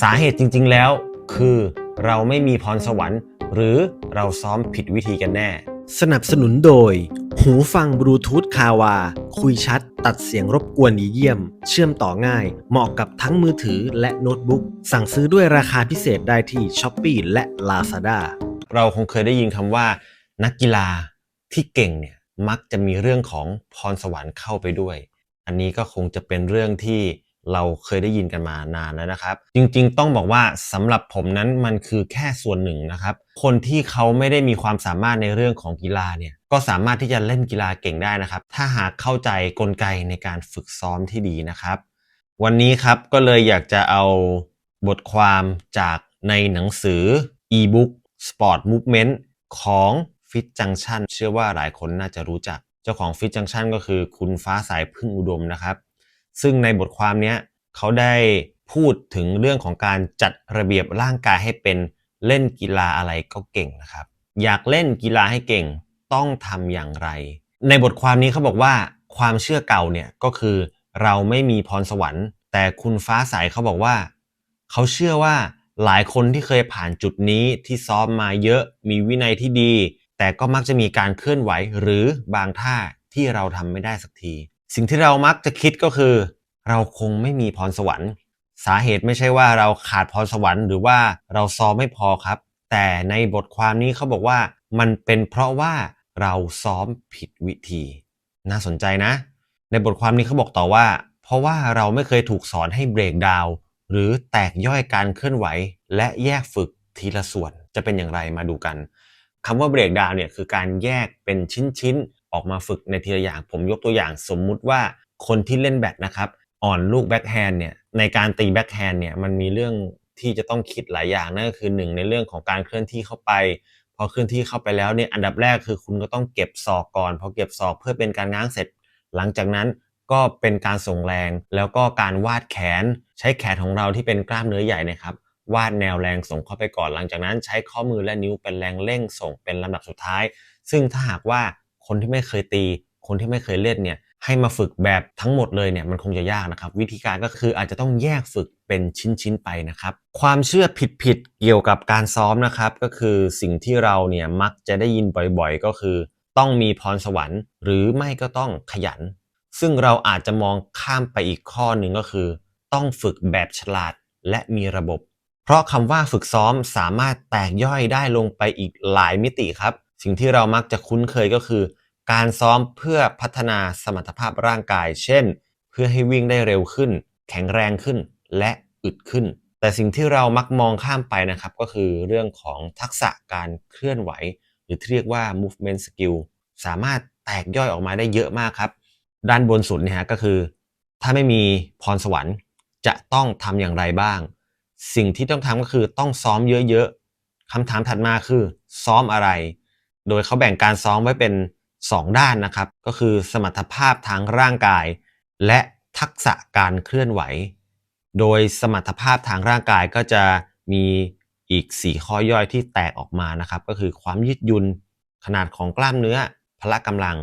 สาเหตุจริง ๆ แล้ว คือเราไม่มีพรสวรรค์ หรือเราซ้อมผิดวิธีกันแน่ สนับสนุนโดย หูฟังบลูทูธคาวา คุยชัด ตัดเสียงรบกวนดีเยี่ยม เชื่อมต่อง่าย เหมาะกับทั้งมือถือและโน้ตบุ๊ก สั่งซื้อด้วยราคาพิเศษได้ที่ s h อ p e e และ Lazada เราคงเคยได้ยินคำว่า นักกีฬาที่เก่งเนี่ยมักจะมีเรื่องของพรสวรรค์เข้าไปด้วย อันนี้ก็คงจะเป็นเรื่องที่ เราเคยได้ยินกันมานานแล้วนะครับ จริงๆ ต้องบอกว่าสำหรับผมนั้นมันคือแค่ส่วนหนึ่งนะครับ คนที่เขาไม่ได้มีความสามารถในเรื่องของกีฬาเนี่ยก็สามารถที่จะเล่นกีฬาเก่งได้นะครับ ถ้าหากเข้าใจกลไกในการฝึกซ้อมที่ดีนะครับ วันนี้ครับก็เลยอยากจะเอาบทความจากในหนังสือ e-book Sport Movement ของ Fit Junction เชื่อว่าหลายคนน่าจะรู้จัก เจ้าของ Fit Junction ก็คือคุณฟ้าสายพึ่งอุดมนะครับ ซึ่งในบทความนี้เขาได้พูดถึงเรื่องของการจัดระเบียบร่างกายให้เป็นเล่นกีฬาอะไรก็เก่งนะครับ อยากเล่นกีฬาให้เก่งต้องทำอย่างไร ในบทความนี้เขาบอกว่าความเชื่อเก่าเนี่ยก็คือเราไม่มีพรสวรรค์ แต่คุณฟ้าใสเขาบอกว่า เขาเชื่อว่าหลายคนที่เคยผ่านจุดนี้ที่ซ้อมมาเยอะมีวินัยที่ดี แต่ก็มักจะมีการเคลื่อนไหวหรือบางท่าที่เราทำไม่ได้สักที สิ่งที่เรามักจะคิดก็คือ เราคงไม่มีพรสวรรค์ สาเหตุไม่ใช่ว่าเราขาดพรสวรรค์หรือว่าเราซ้อมไม่พอครับ แต่ในบทความนี้เขาบอกว่ามันเป็นเพราะว่าเราซ้อมผิดวิธี น่าสนใจนะ ในบทความนี้เขาบอกต่อว่า เพราะว่าเราไม่เคยถูกสอนให้เบรกดาวหรือแตกย่อยการเคลื่อนไหว และแยกฝึกทีละส่วนจะเป็นอย่างไรมาดูกันคำว่าเบรกดาวเนี่ยคือการแยกเป็นชิ้นๆ ออกมาฝึกในทีละอย่าง ผมยกตัวอย่างสมมุติว่าคนที่เล่นแบดนะครับ อ่อนลูกแบ็คแฮนด์เนี่ยในการตีแบ็คแฮนด์เนี่ยมันมีเรื่องที่จะต้องคิดหลายอย่างนั่นก็คือหนึ่งในเรื่องของการเคลื่อนที่เข้าไปพอเคลื่อนที่เข้าไปแล้วเนี่ยอันดับแรกคือคุณก็ต้องเก็บศอกก่อนพอเก็บศอกเพื่อเป็นการง้างเสร็จ หลังจากนั้นก็เป็นการส่งแรง แล้วก็การวาดแขนใช้แขนของเราที่เป็นกล้ามเนื้อใหญ่นะครับวาดแนวแรงส่งเข้าไปก่อนหลังจากนั้น ใช้ข้อมือและนิ้วเป็นแรงเร่งส่งเป็นลำดับสุดท้าย ซึ่งถ้าหากว่า คนที่ไม่เคยตี คนที่ไม่เคยเล่นเนี่ยให้มาฝึกแบบทั้งหมดเลยเนี่ยมันคงจะยากนะครับ วิธีการก็คืออาจจะต้องแยกฝึกเป็นชิ้นๆไปนะครับ ความเชื่อผิดๆเกี่ยวกับการซ้อมนะครับ ก็คือสิ่งที่เราเนี่ยมักจะได้ยินบ่อยๆ ก็คือ ต้องมีพรสวรรค์ หรือไม่ก็ต้องขยัน ซึ่งเราอาจจะมองข้ามไปอีกข้อหนึ่งก็คือ ต้องฝึกแบบฉลาดและมีระบบ เพราะคำว่าฝึกซ้อมสามารถแตกย่อยได้ลงไปอีกหลายมิติครับ สิ่งที่เรามักจะคุ้นเคยก็คือ การซ้อมเพื่อพัฒนาสมรรถภาพร่างกาย เช่น เพื่อให้วิ่งได้เร็วขึ้น แข็งแรงขึ้นและอึดขึ้น แต่สิ่งที่เรามักมองข้ามไปนะครับก็คือเรื่องของทักษะการเคลื่อนไหว หรือที่เรียกว่า movement skill สามารถแตกย่อยออกมาได้เยอะมากครับ ด้านบนสุดเนี่ยฮะก็คือ ถ้าไม่มีพรสวรรค์จะต้องทำอย่างไรบ้าง สิ่งที่ต้องทำก็คือต้องซ้อมเยอะๆคำถามถัดมาคือ ซ้อมอะไร โดยเขาแบ่งการซ้อมไว้เป็น 2 ด้านนะครับ ก็คือสมรรถภาพทางร่างกาย และทักษะการเคลื่อนไหว โดยสมรรถภาพทางร่างกายก็จะมีอีก 4 ข้อย่อยที่แตกออกมานะครับ ก็คือความยืดหยุ่นขนาดของกล้ามเนื้อ พละกำลัง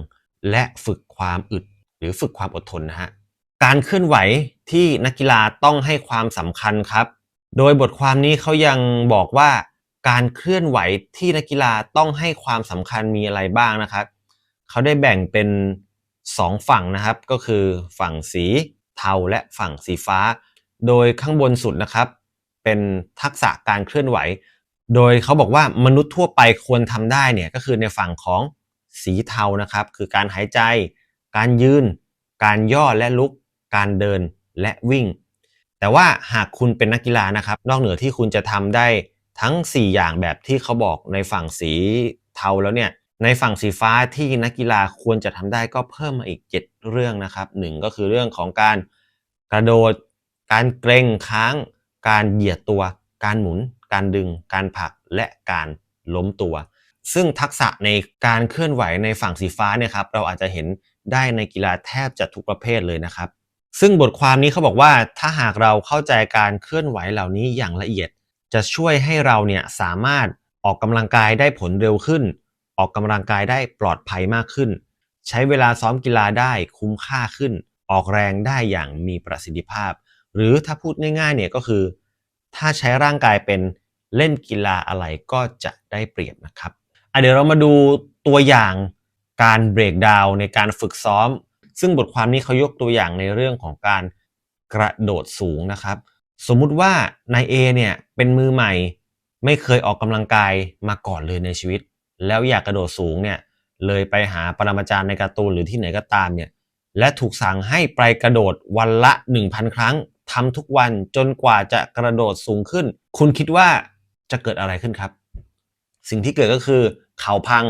และฝึกความอึด หรือฝึกความอดทนนะฮะการเคลื่อนไหวที่นักกีฬาต้องให้ความสำคัญครับ โดยบทความนี้เขายังบอกว่า การเคลื่อนไหวที่นักกีฬาต้องให้ความสำคัญมีอะไรบ้างนะครับ เขาได้แบ่งเป็น 2 ฝั่งนะครับ ก็คือฝั่งสีเทาและฝั่งสีฟ้า โดยข้างบนสุดนะครับ เป็นทักษะการเคลื่อนไหว โดยเขาบอกว่ามนุษย์ทั่วไปควรทำได้เนี่ยก็คือในฝั่งของสีเทานะครับ คือการหายใจ การยืน การย่อและลุก การเดินและวิ่ง แต่ว่าหากคุณเป็นนักกีฬานะครับ นอกเหนือที่คุณจะทำได้ ทั้ง 4 อย่างแบบที่เขาบอกในฝั่งสีเทาแล้วเนี่ยในฝั่งสีฟ้าที่นักกีฬาควรจะทำได้ก็เพิ่มมาอีก 7 เรื่องนะครับหนึ่งก็คือเรื่องของการกระโดด การเกรงค้าง การเหยียดตัว การหมุน การดึง การผลักและการล้มตัว ซึ่งทักษะในการเคลื่อนไหวในฝั่งสีฟ้าเนี่ยครับเราอาจจะเห็นได้ในกีฬาแทบจะทุกประเภทเลยนะครับ ซึ่งบทความนี้เขาบอกว่าถ้าหากเราเข้าใจการเคลื่อนไหวเหล่านี้อย่างละเอียด จะช่วยให้เราเนี่ยสามารถออกกำลังกายได้ผลเร็วขึ้น ออกกำลังกายได้ปลอดภัยมากขึ้น ใช้เวลาซ้อมกีฬาได้คุ้มค่าขึ้น ออกแรงได้อย่างมีประสิทธิภาพ หรือถ้าพูดง่ายๆเนี่ยก็คือ ถ้าใช้ร่างกายเป็นเล่นกีฬาอะไรก็จะได้เปรียบนะครับเดี๋ยวเรามาดูตัวอย่างการเบรกดาวในการฝึกซ้อม ซึ่งบทความนี้เขายกตัวอย่างในเรื่องของการกระโดดสูงนะครับ สมมุติว่านายเอเนี่ยเป็นมือใหม่ ไม่เคยออกกำลังกายมาก่อนเลยในชีวิต แล้วอยากกระโดดสูงเนี่ยเลยไปหาปรมาจารย์ในการ์ตูนหรือที่ไหนก็ตามเนี่ยและถูกสั่งให้ไปกระโดดวันละ 1,000 ครั้งทำทุกวันจนกว่าจะกระโดดสูงขึ้น คุณคิดว่าจะเกิดอะไรขึ้นครับ สิ่งที่เกิดก็คือเข่าพัง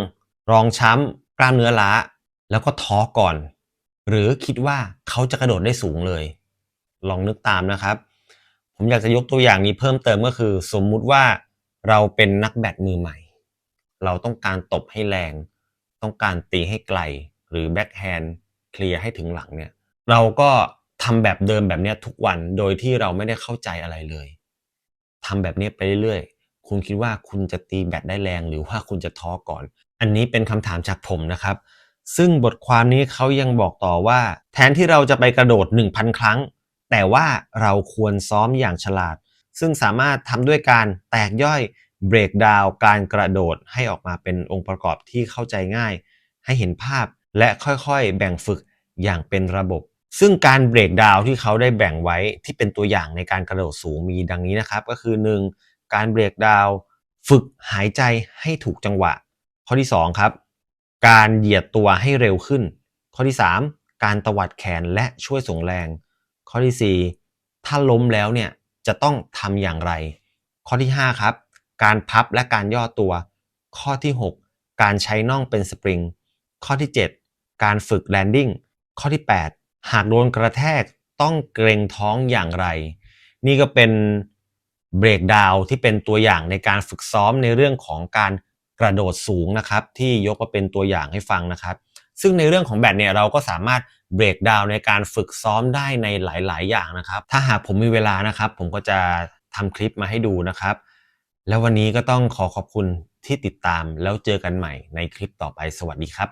รองช้ำกล้ามเนื้อล้า แล้วก็ท้อก่อน หรือคิดว่าเขาจะกระโดดได้สูงเลย ลองนึกตามนะครับ ผมอยากจะยกตัวอย่างนี้เพิ่มเติมก็คือ สมมุติว่าเราเป็นนักแบดมือใหม่ เราต้องการตบให้แรง ต้องการตีให้ไกล หรือแบ็คแฮนด์เคลียร์ให้ถึงหลังเนี่ย เราก็ทำแบบเดิมแบบนี้ทุกวันโดยที่เราไม่ได้เข้าใจอะไรเลยทำแบบนี้ไปเรื่อยๆ คุณคิดว่าคุณจะตีแบตได้แรงหรือว่าคุณจะท้อก่อน อันนี้เป็นคำถามจากผมนะครับ ซึ่งบทความนี้เขายังบอกต่อว่า แทนที่เราจะไปกระโดด 1,000 ครั้ง แต่ว่าเราควรซ้อมอย่างฉลาด ซึ่งสามารถทำด้วยการแตกย่อยเบรกดาวการกระโดดให้ออกมาเป็นองค์ประกอบที่เข้าใจง่าย ให้เห็นภาพและค่อยๆ แบ่งฝึกอย่างเป็นระบบ ซึ่งการเบรกดาวที่เขาได้แบ่งไว้ที่เป็นตัวอย่างในการกระโดดสูงมีดังนี้นะครับ ก็คือ 1. การเบรกดาวฝึกหายใจให้ถูกจังหวะ ข้อที่ 2 ครับ การเหยียดตัวให้เร็วขึ้น ข้อที่ 3 การตวัดแขนและช่วยส่งแรง ข้อที่ 4 ถ้าล้มแล้วเนี่ยจะต้องทำอย่างไร ข้อที่ 5 ครับ การพับและการย่อตัว ข้อที่ 6 การใช้น่องเป็นสปริง ข้อที่ 7 การฝึกแลนดิ้ง ข้อที่ 8 หากโดนกระแทกต้องเกรงท้องอย่างไร นี่ก็เป็นเบรกดาวที่เป็นตัวอย่างในการฝึกซ้อมในเรื่องของการกระโดดสูงนะครับ ที่ยกมาเป็นตัวอย่างให้ฟังนะครับ ซึ่งในเรื่องของแบดเนี่ยเราก็สามารถ เบรกดาวในการฝึกซ้อมได้ในหลาย ๆ อย่างนะครับ ถ้าหากผมมีเวลานะครับ ผมก็จะทำคลิปมาให้ดูนะครับ แล้ววันนี้ก็ต้องขอขอบคุณที่ติดตามแล้วเจอกันใหม่ในคลิปต่อไปสวัสดีครับ